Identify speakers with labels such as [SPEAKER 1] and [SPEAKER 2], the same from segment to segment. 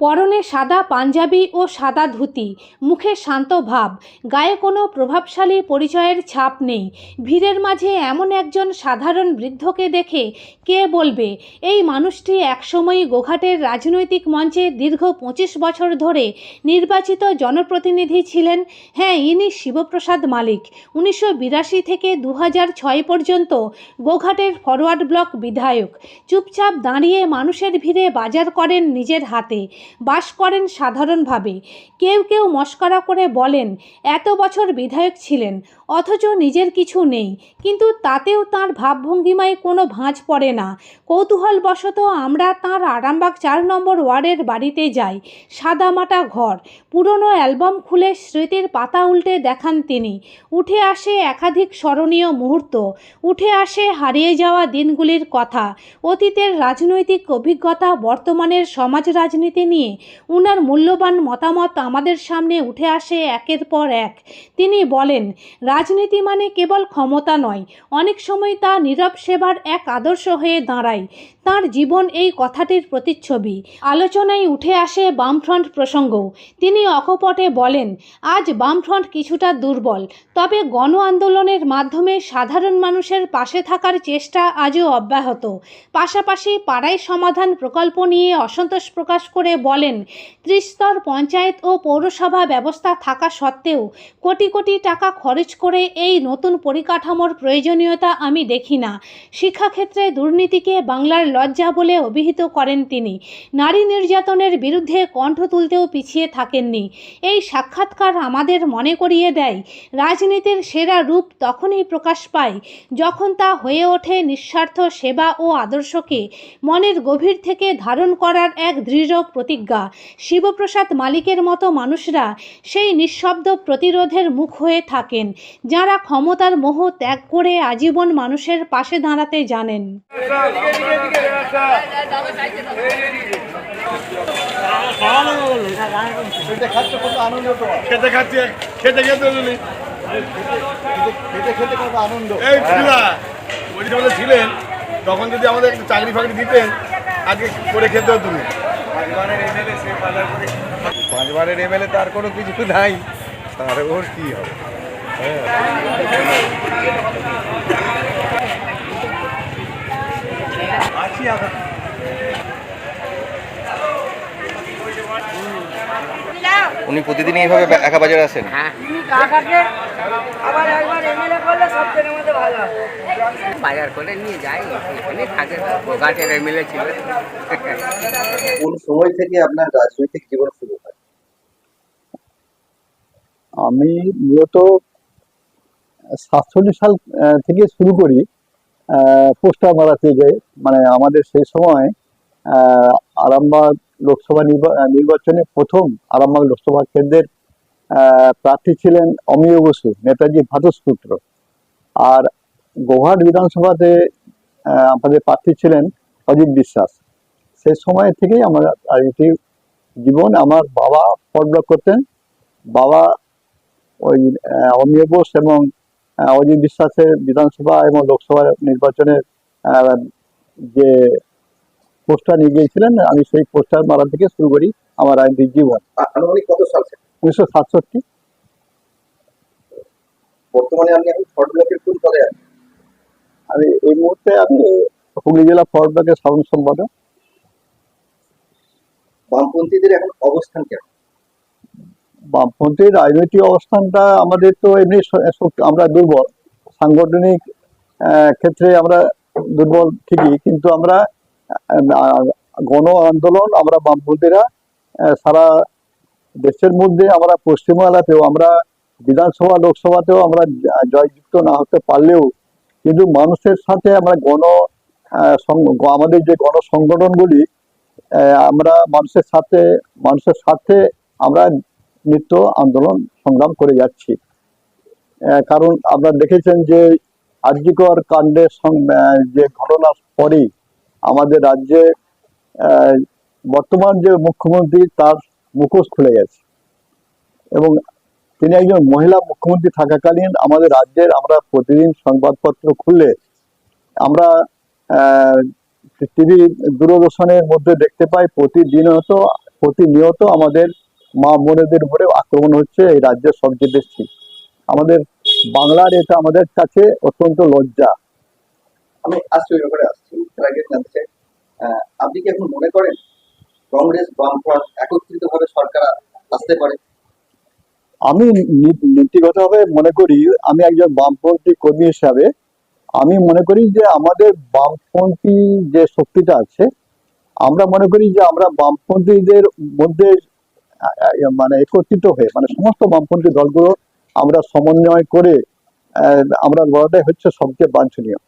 [SPEAKER 1] পরনে সাদা পাঞ্জাবি ও সাদা ধুতি, মুখে শান্ত ভাব, গায়ে কোনো প্রভাবশালী পরিচয়ের ছাপ নেই। ভিড়ের মাঝে এমন একজন সাধারণ বৃদ্ধকে দেখে কে বলবে, এই মানুষটি একসময়ই গোঘাটের রাজনৈতিক মঞ্চে দীর্ঘ পঁচিশ বছর ধরে নির্বাচিত জনপ্রতিনিধি ছিলেন। হ্যাঁ ইনি শিবপ্রসাদ মালিক। উনিশশো বিরাশি থেকে দু পর্যন্ত গোঘাটের ফরওয়ার্ড ব্লক বিধায়ক। চুপচাপ দাঁড়িয়ে মানুষের ভিড়ে বাজার করেন নিজের হাতে। বাস করেন সাধারণভাবে। কেউ কেউ মস্করা করে বলেন, এত বছর বিধায়ক ছিলেন, অথচ নিজের কিছু নেই। কিন্তু তাতেও তার ভাবভঙ্গিমায় কোনো ভাঁজ পড়ে না। কৌতূহলবশত আমরা তার আরামবাগ চার নম্বর ওয়ার্ডের বাড়িতে যাই, সাদামাটা ঘর। পুরনো অ্যালবাম খুলে স্মৃতির পাতা উল্টে দেখান তিনি। উঠে আসে একাধিক স্মরণীয় মুহূর্ত। উঠে আসে হারিয়ে যাওয়া দিনগুলির কথা। অতীতের রাজনৈতিক অভিজ্ঞতা বর্তমানের সমাজ রাজনীতি নিয়ে উনার মূল্যবান মতামত আমাদের সামনে উঠে আসে একের পর এক। তিনি বলেন, রাজনীতি মানে কেবল ক্ষমতা নয়, অনেক সময় তা নীরব সেবার এক আদর্শ হয়ে দাঁড়ায়। তার জীবন এই কথাটির প্রতিচ্ছবি। আলোচনায় উঠে আসে বামফ্রন্ট প্রসঙ্গ। তিনি অকপটে বলেন, আজ বামফ্রন্ট কিছুটা দুর্বল, তবে গণ আন্দোলনের মাধ্যমে সাধারণ মানুষের পাশে থাকার চেষ্টা আজও অব্যাহত। পাশাপাশি পাড়ায় সমাধান প্রকল্প নিয়ে অসন্তোষ প্রকাশ করে বলেন, ত্রিস্তর পঞ্চায়েত ও পৌরসভা ব্যবস্থা থাকা সত্ত্বেও কোটি কোটি টাকা খরচ করে এই নতুন পরিকাঠামোর প্রয়োজনীয়তা আমি দেখি না। শিক্ষাক্ষেত্রে দুর্নীতিকে বাংলার লজ্জা বলে অভিহিত করেন তিনি। নারী নির্যাতনের বিরুদ্ধে কণ্ঠ তুলতেও পিছিয়ে থাকেননি। এই সাক্ষাৎকার আমাদের মনে করিয়ে দেয়, রাজনীতির সেরা রূপ তখনই প্রকাশ পায় যখন তা হয়ে ওঠে নিঃস্বার্থ সেবা ও আদর্শকে মনের গভীর থেকে ধারণ করার এক দৃঢ় প্রতিজ্ঞা শিবপ্রসাদ মালিকের মতো মানুষরা সেই নিঃশব্দ প্রতিরোধের মুখ হয়ে থাকেন, যারা ক্ষমতার মোহ ত্যাগ করে আজীবন মানুষের পাশে দাঁড়াতে জানেন।
[SPEAKER 2] ছিলেন, তখন যদি আমাদের চাকরি ফাকরি দিতেন, আজকে করে খেতে হতো
[SPEAKER 3] পাঁচবারের এমএলএ তার কোনো কিছু নাই। তার ওর কি হবে? আছি আমরা
[SPEAKER 4] উনি প্রতিদিন এইভাবে একা বাজারে আসেন?
[SPEAKER 5] থেকে হয়।
[SPEAKER 6] বাজার করে নিয়ে যাই এখানে থাকে। গোঘাটের এমএলএ ছিল।
[SPEAKER 4] কোন সময় থেকে আপনার রাজনৈতিক জীবন শুরু হয়?
[SPEAKER 7] আমি মূলত সাতচল্লিশ সাল থেকে শুরু করি পোস্টার মারা যাই। মানে আমাদের সেই সময় আহ, আরামবাগ লোকসভা নির্বা- নির্বাচনে প্রথম আরামবাগ লোকসভা কেন্দ্রের প্রার্থী ছিলেন অমিয় বসু, নেতাজি ভাতসপুত্র আর গোহাট বিধানসভাতে আমাদের প্রার্থী ছিলেন অজিত বিশ্বাস। সেই সময় থেকেই আমার রাজনীতি জীবন আমার বাবা ফটব্লক করতেন। বাবা ওই অমিয় বোস এবং অজিত বিশ্বাসের বিধানসভা এবং লোকসভা নির্বাচনের যে পোস্টার নিয়ে গিয়েছিলেন আমি সেই পোস্টার মারা থেকে শুরু করি আমার রাজনৈতিক জীবন।
[SPEAKER 4] কত সাল
[SPEAKER 7] উনিশশো সাতষট্টি।
[SPEAKER 4] বর্তমানে আপনি এখন থর্ড ব্লকের কোন পদে আছেন
[SPEAKER 7] আমি এই মুহূর্তে আমি হুগলি জেলা ফরওয়ার্ড ব্লকের সাধারণ সম্পাদক।
[SPEAKER 4] বামপন্থীদের এখন অবস্থান কেমন?
[SPEAKER 7] বামপন্থীর রাজনৈতিক অবস্থানটা আমাদের তো এমনি আমরা দুর্বল। সাংগঠনিক ক্ষেত্রে আমরা দুর্বল ঠিকই কিন্তু আমরা গণ আন্দোলন আমরা বামপন্থীরা সারা দেশের মধ্যে আমরা পশ্চিমবাংলাতেও, আমরা বিধানসভা, লোকসভাতেও আমরা জয়যুক্ত না হতে পারলেও, কিন্তু মানুষের সাথে আমরা গণ আমাদের যে গণ সংগঠনগুলি আমরা মানুষের সাথে মানুষের সাথে আমরা নিত্য আন্দোলন সংগ্রাম করে যাচ্ছি। কারণ আপনারা দেখেছেন যে আর্যিকর কাণ্ডের যে ঘটনার পরেই আমাদের রাজ্যে বর্তমান যে মুখ্যমন্ত্রী তার মুখোশ খুলে গেছে। এবং তিনি একজন মহিলা মুখ্যমন্ত্রী থাকাকালীন আমাদের রাজ্যের আমরা প্রতিদিন সংবাদপত্র খুললে আমরা টিভি দূরদর্শনের মধ্যে দেখতে পাই প্রতিদিন প্রতিদিনত, প্রতিনিয়ত আমাদের মা বোনেদের উপরে আক্রমণ হচ্ছে এই রাজ্যের সবচেয়ে বেশি। আমাদের বাংলার এটা আমাদের কাছে অত্যন্ত লজ্জা।
[SPEAKER 4] আমি আসছি, ওই আসছি। আগে জানতে আপনি কি এখন মনে করেন কংগ্রেস, বামফ্রন্ট একত্রিত ভাবে সরকার আসতে পারে?
[SPEAKER 7] আমি নীতিগতভাবে মনে করি, আমি একজন বামপন্থী কর্মী হিসাবে, আমি মনে করি যে আমাদের বামপন্থী যে শক্তিটা আছে, আমরা মনে করি যে আমরা বামপন্থীদের মধ্যে মানে একত্রিত হয়ে মানে সমস্ত বামপন্থী দলগুলো আমরা সমন্বয় করে আমরা লড়াটাই হচ্ছে সবচেয়ে বাঞ্ছনীয়।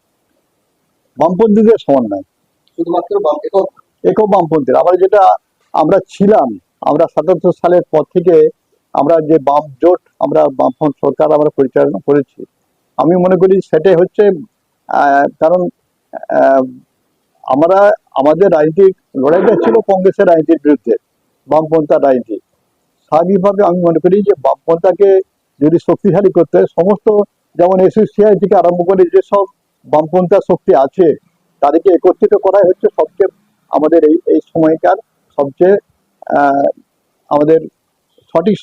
[SPEAKER 7] বামপন্থীদের সমান সমন্বয়
[SPEAKER 4] শুধুমাত্র একক?
[SPEAKER 7] বামপন্থীর। আমরা যেটা আমরা ছিলাম আমরা সাতাত্তর সালের পর থেকে আমরা যে বাম জোট আমরা বামফ্রন্ট সরকার আমরা পরিচালনা করেছি আমি মনে করি সেটাই হচ্ছে কারণ আমরা আমাদের রাজনীতিক লড়াইটা ছিল কংগ্রেসের রাজনীতির বিরুদ্ধে বামপন্থার রাজনীতি। স্বাভাবিকভাবে আমি মনে করি যে বামপন্থাকে যদি শক্তিশালী করতে হয়, সমস্ত যেমন এসোসিয়াই থেকে আরম্ভ করে যেসব বামপন্থা শক্তি আছে তাদেরকে একত্রিত করাই হচ্ছে সবচেয়ে আমাদের এই এই সময়কার সবচেয়ে আমাদের সঠিক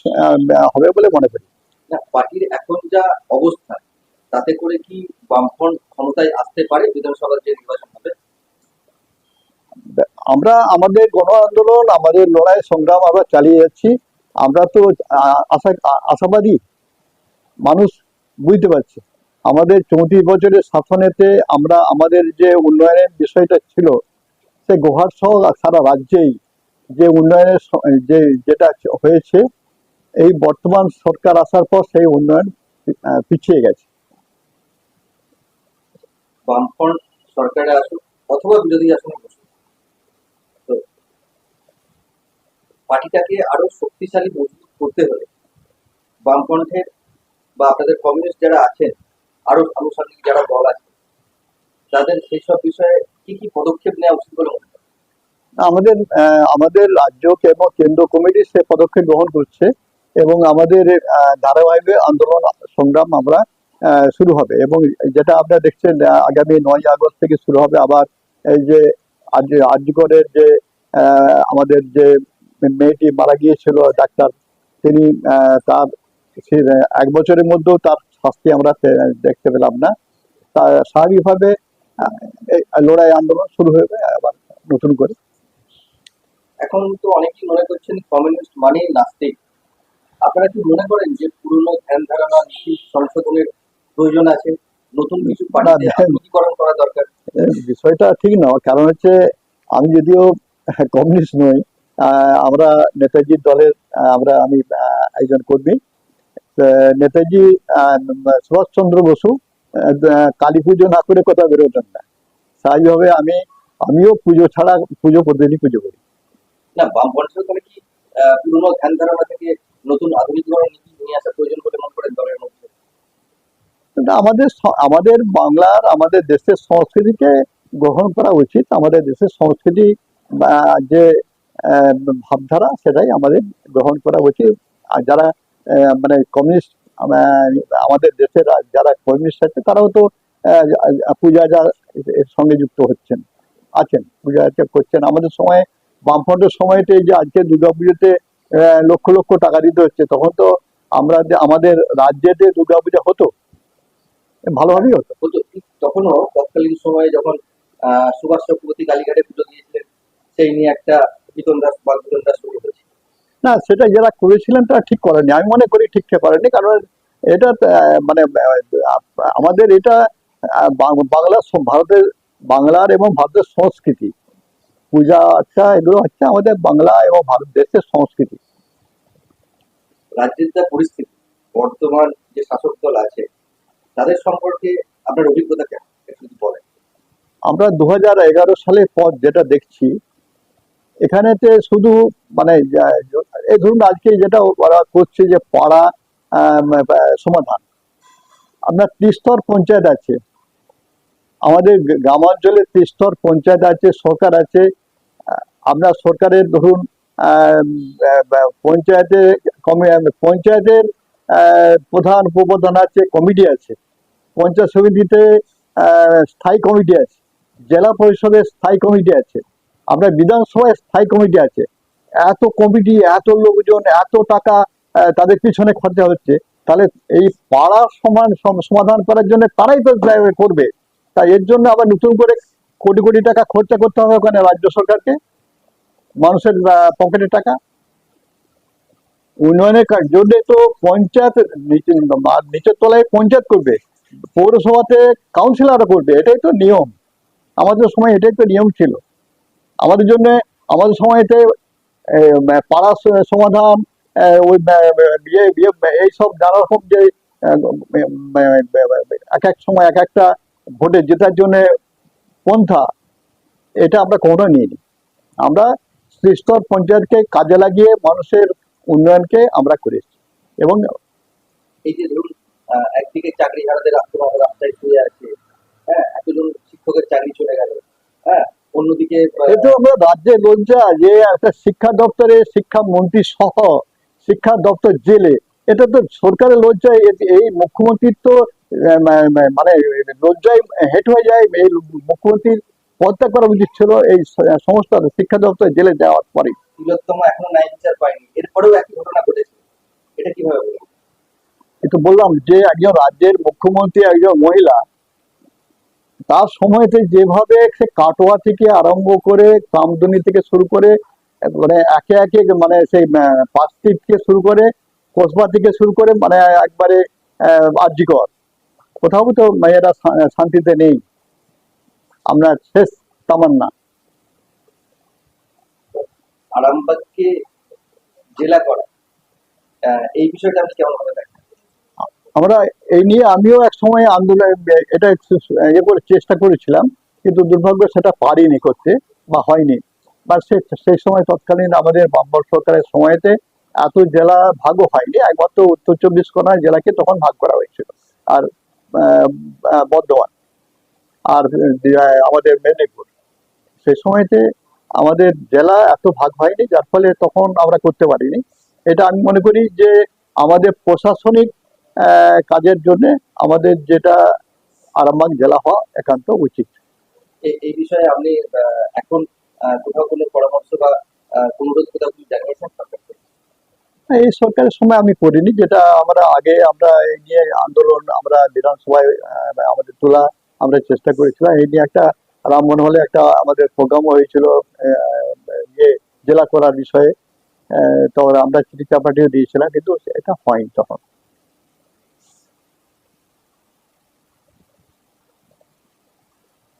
[SPEAKER 7] হবে বলে মনে করি।
[SPEAKER 4] না পার্টির এখন যা অবস্থা তাতে করে কি বামফ্রন্ট ক্ষমতায় আসতে পারে বিধানসভার যে নির্বাচন হবে?
[SPEAKER 7] আমরা আমাদের গণ আন্দোলন আমাদের লড়াই সংগ্রাম আমরা চালিয়ে যাচ্ছি। আমরা তো আশা আশাবাদী মানুষ বুঝতে পারছে। আমাদের চৌত্রিশ বছরের শাসনেতে আমরা আমাদের যে উন্নয়নের বিষয়টা ছিল, সে গোহার সহ সারা রাজ্যেই যে উন্নয়নের যে যেটা হয়েছে, এই বর্তমান সরকার আসার পর সেই উন্নয়ন পিছিয়ে গেছে।
[SPEAKER 4] বামফ্রন্ট সরকারে আসুক অথবা বিরোধী আসনে তো পার্টিটাকে আরও শক্তিশালী মজবুত করতে হলে বামফ্রন্টের বা আপনাদের কমিউনিস্ট যারা আছেন আরও আনুষঙ্গিক যারা দল আছে, তাদের সেই সব বিষয়ে কি কি পদক্ষেপ নেওয়া উচিত বলে
[SPEAKER 7] আমাদের আমাদের রাজ্য এবং কেন্দ্র কমিটি সে পদক্ষেপ গ্রহণ করছে এবং আমাদের ধারাবাহিক আন্দোলন সংগ্রাম আমরা শুরু হবে এবং যেটা আপনারা দেখছেন আগামী নয় আগস্ট থেকে শুরু হবে আবার এই যে আর্যগড়ের যে আমাদের যে মেয়েটি মারা গিয়েছিল, ডাক্তার, তিনি তার এক বছরের মধ্যেও তার শাস্তি আমরা দেখতে পেলাম না। তা স্বাভাবিকভাবে লড়াই আন্দোলন শুরু হবে আবার নতুন করে।
[SPEAKER 4] এখন তো অনেকেই মনে করছেন কমিউনিস্ট মানেই নাস্তিক। আপনারা কি মনে করেন যে পুরনো ধ্যান ধারণা নীতি সংশোধনের প্রয়োজন আছে? নতুন কিছু আধুনিকীকরণ করা দরকার।
[SPEAKER 7] বিষয়টা ঠিক না। কারণ হচ্ছে আমি যদিও কমিউনিস্ট নই আহ, আমরা নেতাজির দলের আমরা আমি একজন কর্মী। নেতাজি সুভাষচন্দ্র বসু কালী পুজো না করে কোথাও বেরোতেন না। স্বাভাবিকভাবে আমি আমিও পুজো ছাড়া পুজো প্রতিদিনই পুজো করি।
[SPEAKER 4] না বামপন্থী তাহলে কি পুরনো ধ্যান ধারণা থেকে নতুন আধুনিকীকরণ নীতি নিয়ে আসা প্রয়োজন বলে মনে করেন দলের মধ্যে?
[SPEAKER 7] আমাদের আমাদের বাংলার আমাদের দেশের সংস্কৃতিকে গ্রহণ করা উচিত। আমাদের দেশের সংস্কৃতি যে ভাবধারা সেটাই আমাদের গ্রহণ করা উচিত। আর যারা মানে কমিউনিস্ট আমাদের দেশের যারা কমিউনিস্ট আছে, তারাও তো পূজা যা সঙ্গে যুক্ত হচ্ছেন, আছেন, পূজা করছেন। আমাদের সময়, বামফ্রন্টের সময়তে যে আজকে দুর্গাপুজোতে লক্ষ লক্ষ টাকা দিতে হচ্ছে, তখন তো আমরা যে আমাদের রাজ্যেতে দুর্গাপূজা হতো, ভালোভাবেই হতো।
[SPEAKER 4] তখনও তৎকালীন সময়ে যখন সুভাষ চক্রবর্তী কালীঘাটে পুজো দিয়েছিলেন, সেই নিয়ে একটা বিতন দাস বা বিতন দাস
[SPEAKER 7] না সেটা যারা করেছিলেন তারা ঠিক করেনি আমি মনে করি ঠিক করেনি কারণ এটা মানে আমাদের এটা বাংলা ভারতের বাংলার এবং ভারতের সংস্কৃতি। পূজা আচ্ছা এগুলো হচ্ছে আমাদের বাংলা এবং ভারত দেশের সংস্কৃতি।
[SPEAKER 4] রাজ্যের যা পরিস্থিতি বর্তমান যে শাসক দল আছে তাদের সম্পর্কে আপনার অভিজ্ঞতা কেমন? একটু বলেন।
[SPEAKER 7] আমরা দু হাজার এগারো সালের পর যেটা দেখছি এখানেতে শুধু মানে এই ধরুন আজকে যেটা ওরা করছে যে পাড়া সমাধান। আপনার ত্রিস্তর পঞ্চায়েত আছে। আমাদের গ্রামাঞ্চলে ত্রিস্তর পঞ্চায়েত আছে, সরকার আছে। আপনার সরকারের ধরুন পঞ্চায়েতে পঞ্চায়েতের প্রধান উপপ্রধান আছে, কমিটি আছে। পঞ্চায়েত সমিতিতে স্থায়ী কমিটি আছে। জেলা পরিষদের স্থায়ী কমিটি আছে। আপনার বিধানসভায় স্থায়ী কমিটি আছে। এত কমিটি, এত লোকজন, এত টাকা তাদের পিছনে খরচা হচ্ছে। তাহলে এই পাড়ার সমান, সম- সমাধান করার জন্য তারাই তো করবে। তাই এর জন্য আবার নতুন করে কোটি কোটি টাকা খরচা করতে হবে ওখানে রাজ্য সরকারকে। মানুষের পকেটের টাকা। উন্নয়নের জন্য তো পঞ্চায়েত নিচে, নিচের তলায় পঞ্চায়েত করবে। পৌরসভাতে কাউন্সিলরও করবে। এটাই তো নিয়ম। আমাদের সময় এটাই তো নিয়ম ছিল। আমাদের জন্য, আমাদের সময়তে পাড়া সমাধান ওই বিয়ে বিয়ে এইসব নানা রকম যে এক এক সময় এক একটা ভোটে জেতার জন্য পন্থা, এটা আমরা কখনো নিইনি। আমরা ত্রিস্তর পঞ্চায়েতকে কাজে লাগিয়ে মানুষের উন্নয়নকে আমরা করেছি এবং
[SPEAKER 4] এই যে ধরুন একদিকে চাকরি আত্মহত্যা রাস্তায় শুয়ে আছে হ্যাঁ এতজন শিক্ষকের চাকরি চলে গেল হ্যাঁ অন্যদিকে
[SPEAKER 7] আমরা রাজ্যের লজ্জা যে একটা শিক্ষা দপ্তরে শিক্ষা মন্ত্রী সহ শিক্ষা দপ্তর জেলে এটা তো সরকারের লজ্জায় এই মুখ্যমন্ত্রীর তো মানে লজ্জায় হেট হয়ে যায় এই মুখ্যমন্ত্রীর পদত্যাগ করা উচিত ছিল এই স- সমস্ত শিক্ষা দপ্তর জেলে যাওয়ার পরে।
[SPEAKER 4] তিলোত্তমা এখনও ন্যায় বিচার পায়নি। এরপরেও একই ঘটনা ঘটেছে। এটা কীভাবে
[SPEAKER 7] বললাম যে একজন রাজ্যের মুখ্যমন্ত্রী একজন মহিলা তার সময়তে যেভাবে সে কাটোয়া থেকে আরম্ভ করে কামদুনি থেকে শুরু করে মানে একে একে মানে সেই পাঁচটি থেকে শুরু করে, কসবা থেকে শুরু করে মানে একবারে আর্যিকর কোথাও তো মেয়েরা শান্তিতে নেই। আমরা শেষ তামান্না।
[SPEAKER 4] আরামবাগকে জেলা করা এই বিষয়টা আপনি কেমন ভাবে দেখেন?
[SPEAKER 7] আমরা এই নিয়ে আমিও এক সময় আন্দোলন, এটা ইয়ে করে চেষ্টা করেছিলাম, কিন্তু দুর্ভাগ্য সেটা পারিনি করতে বা হয়নি। বা সেই সময় তৎকালীন আমাদের বাম্বর সরকারের সময়তে এত জেলা ভাগও হয়নি, একমাত্র উত্তর চব্বিশ পরগনা জেলাকে তখন ভাগ করা হয়েছিল, আর বর্ধমান, আর আমাদের মেদিনীপুর। সেই সময়তে আমাদের জেলা এত ভাগ হয়নি, যার ফলে তখন আমরা করতে পারিনি। এটা আমি মনে করি যে আমাদের প্রশাসনিক কাজের জন্য আমাদের যেটা আরামবাগ জেলা হওয়া একান্ত উচিত।
[SPEAKER 4] এই বিষয়ে আপনি এখন কোথাও কোনো পরামর্শ বা কোথাও কিছু জানিয়েছেন
[SPEAKER 7] এই সরকারের সময় আমি করিনি যেটা আমরা আগে আমরা এই নিয়ে আন্দোলন আমরা বিধানসভায় আমাদের তোলা আমরা চেষ্টা করেছিলাম। এই নিয়ে একটা রামমোহন হলে একটা আমাদের প্রোগ্রামও হয়েছিল ইয়ে জেলা করার বিষয়ে আহ, তো আমরা চিঠি চাপাটিও দিয়েছিলাম কিন্তু এটা হয়নি তখন।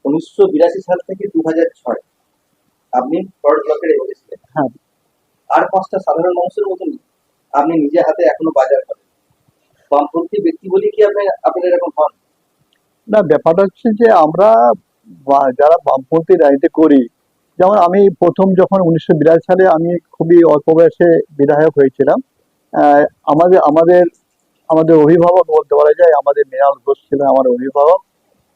[SPEAKER 4] উনিশশো বিরাশি সাল থেকে দু হাজার ছয়। আপনি ফরওয়ার্ড ব্লকের এমএলএ
[SPEAKER 7] হ্যাঁ।
[SPEAKER 4] আর পাঁচটা সাধারণ মানুষের মতন আপনি নিজে হাতে এখনও বাজার করেন। বামপন্থী ব্যক্তি বলে কি আপনি আপনার এরকম হন?
[SPEAKER 7] না ব্যাপারটা হচ্ছে যে আমরা যারা বামপন্থী রাজনীতি করি যেমন আমি প্রথম যখন উনিশশো বিরাশি সালে আমি খুবই অল্প বয়সে বিধায়ক হয়েছিলাম আমাদের আমাদের আমাদের অভিভাবক বলতে পারা যায় আমাদের মৃণাল ঘোষ ছিলেন আমার অভিভাবক।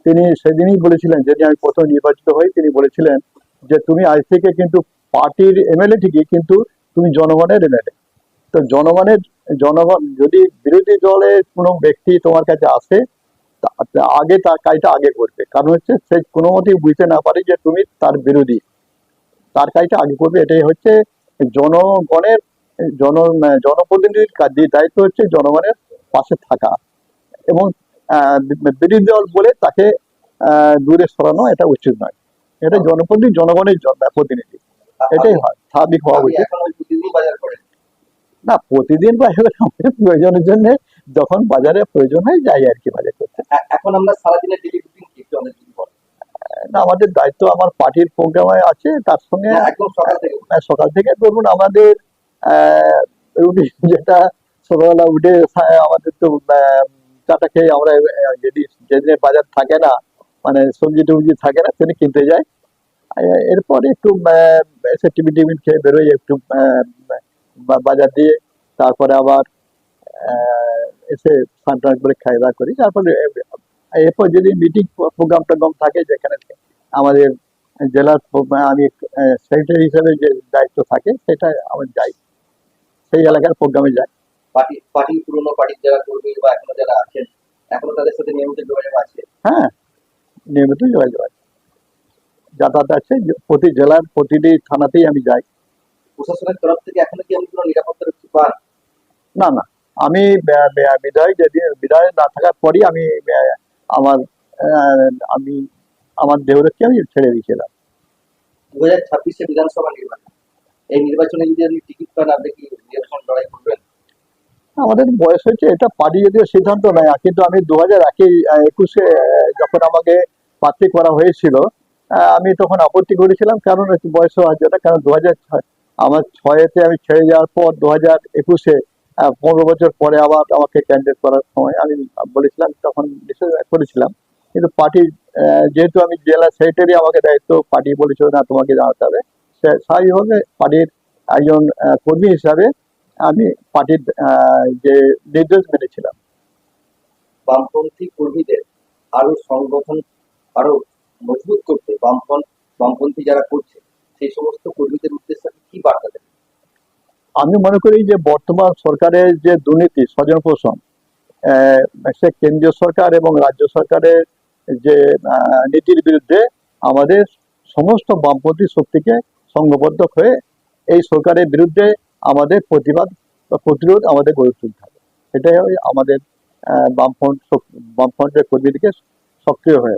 [SPEAKER 7] তিনি সেদিনই বলেছিলেন, যেদিন আমি প্রথম নির্বাচিত হই, তিনি বলেছিলেন যে তুমি আজ থেকে কিন্তু পার্টির এমএলএ ঠিকই, কিন্তু তুমি জনগণের এমএলএ। তো জনগণের, জনগণ, যদি বিরোধী দলের কোনো ব্যক্তি তোমার কাছে আসে আগে তার কাজটা আগে করবে। কারণ হচ্ছে সে কোনো মতেই বুঝতে না পারে যে তুমি তার বিরোধী। তার কাজটা আগে করবে, এটাই হচ্ছে জনগণের, জন, জনপ্রতিনিধির কাজ দায়িত্ব হচ্ছে জনগণের পাশে থাকা। এবং বিরোধী দল বলে তাকে দূরে সরানো এটা উচিত নয়। এটা জনপ্রতিনিধি জনগণের প্রতিনিধি। এটাই হয় স্বাভাবিক হওয়া উচিত। না প্রতিদিন বাজারে আমাদের প্রয়োজনের জন্য যখন বাজারে প্রয়োজন হয় যাই আর কি বাজার করতে।
[SPEAKER 4] এখন আমরা সারাদিনের ডেলি রুটিন কি আমাদের
[SPEAKER 7] না আমাদের দায়িত্ব আমার পার্টির প্রোগ্রামে আছে তার সঙ্গে
[SPEAKER 4] একদম সকাল থেকে
[SPEAKER 7] সকাল থেকে ধরুন আমাদের রুটিন যেটা সকালবেলা উঠে আমাদের তো চাটা খেয়ে আমরা যেদিনে বাজার থাকে না মানে সবজি টবজি থাকে না সেদিন কিনতে যাই এরপরে একটু টিফিন টিফিন খেয়ে বেরোই, একটু বাজার দিয়ে, তারপরে আবার এসে স্নান টান করে খাওয়া দাওয়া করি। তারপরে এরপর যদি মিটিং প্রোগ্রাম টোগ্রাম থাকে যেখানে আমাদের জেলার আমি সেক্রেটারি হিসেবে যে দায়িত্ব থাকে, সেটা আমি যাই। সেই এলাকার প্রোগ্রামে যাই।
[SPEAKER 4] পার্টি পার্টি পুরনো পার্টির যারা কর্মী বা এখনও যারা আছেন এখনও তাদের সাথে নিয়মিত যোগাযোগ আছে
[SPEAKER 7] হ্যাঁ নিয়মিত যোগাযোগ আছে। যাতায়াত আছে প্রতি জেলার প্রতিটি থানাতেই আমি যাই।
[SPEAKER 4] প্রশাসনের তরফ থেকে এখনও কি আপনি কোনো নিরাপত্তা রক্ষী পান
[SPEAKER 7] না না আমি বে- বে- বিধায়ক যেদিন বিধায়ক না থাকার পরই আমি আমার আমি আমার দেহরক্ষী আমি ছেড়ে দিয়েছিলাম।
[SPEAKER 4] দু হাজার ছাব্বিশে বিধানসভা নির্বাচন। এই নির্বাচনে যদি আপনি টিকিট পান আপনি কি নির্বাচন লড়াই করবেন?
[SPEAKER 7] আমাদের বয়স হয়েছে, এটা পার্টি যদিও সিদ্ধান্ত নেয় কিন্তু আমি দু হাজার একে একুশে যখন আমাকে প্রার্থী করা হয়েছিল আমি তখন আপত্তি করেছিলাম, কারণ বয়স আছে ওটা কারণ দু হাজার ছয়, আমার ছয়েতে আমি ছেড়ে যাওয়ার পর দু হাজার একুশে পনেরো বছর পরে আবার আমাকে ক্যান্ডিডেট করার সময় আমি বলেছিলাম, তখন করেছিলাম। কিন্তু পার্টি যেহেতু আমি জেলা সেক্রেটারি আমাকে দায়িত্ব পার্টি বলেছিল না, তোমাকে জানাতে হবে। স্বাভাবিকভাবে পার্টির একজন কর্মী হিসাবে আমি পার্টির যে নির্দেশ মেনেছিলাম।
[SPEAKER 4] বামপন্থী কর্মীদের আরও সংগঠন আরও মজবুত করতে বামপন্থ বামপন্থী যারা করছে সেই সমস্ত কর্মীদের উদ্দেশ্যে কি বার্তা দেন?
[SPEAKER 7] আমি মনে করি যে বর্তমান সরকারের যে দুর্নীতি স্বজন পোষণ সে কেন্দ্রীয় সরকার এবং রাজ্য সরকারের যে নীতির বিরুদ্ধে আমাদের সমস্ত বামপন্থী শক্তিকে সংঘবদ্ধ হয়ে এই সরকারের বিরুদ্ধে আমাদের প্রতিবাদ বা প্রতিরোধ আমাদের গড়ে তুলতে হবে। এটাই আমাদের বামফ্রন্ট বামফ্রন্টের কর্মীদেরকে সক্রিয় হয়ে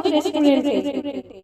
[SPEAKER 1] tenemos tres.